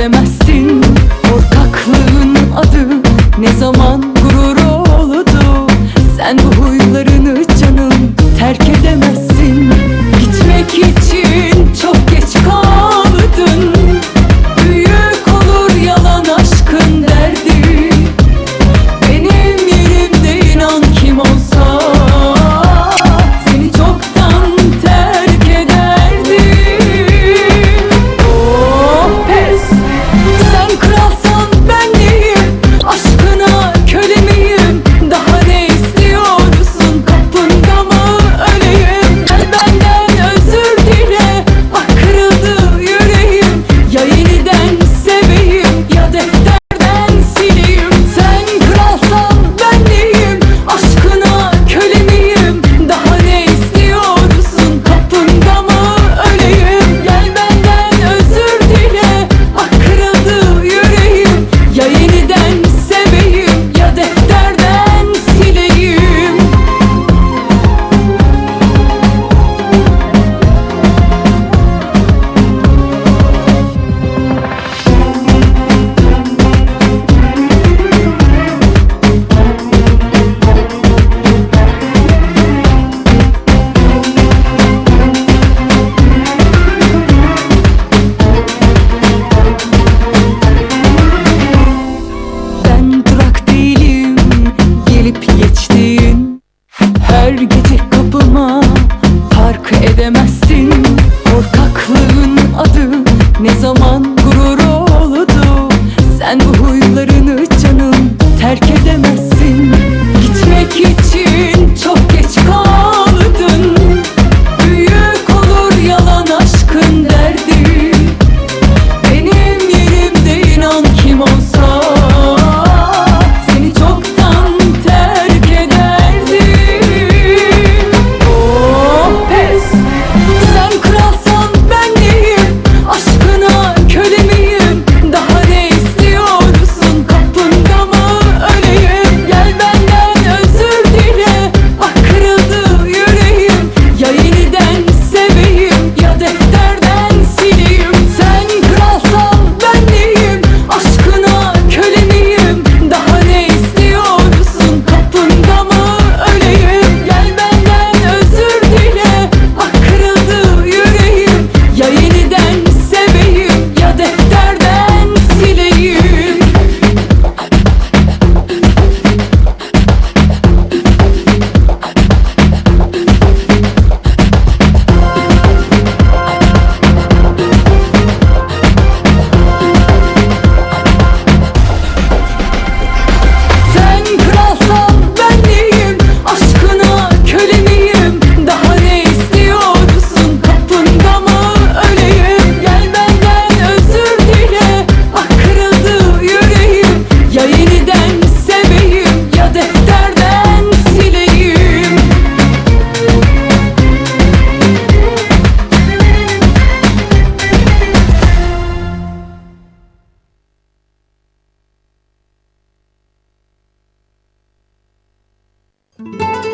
edemezsin Ortaklığın adı ne zaman gurur oldu? Sen bu edemezsin. Korkaklığın adı ne zaman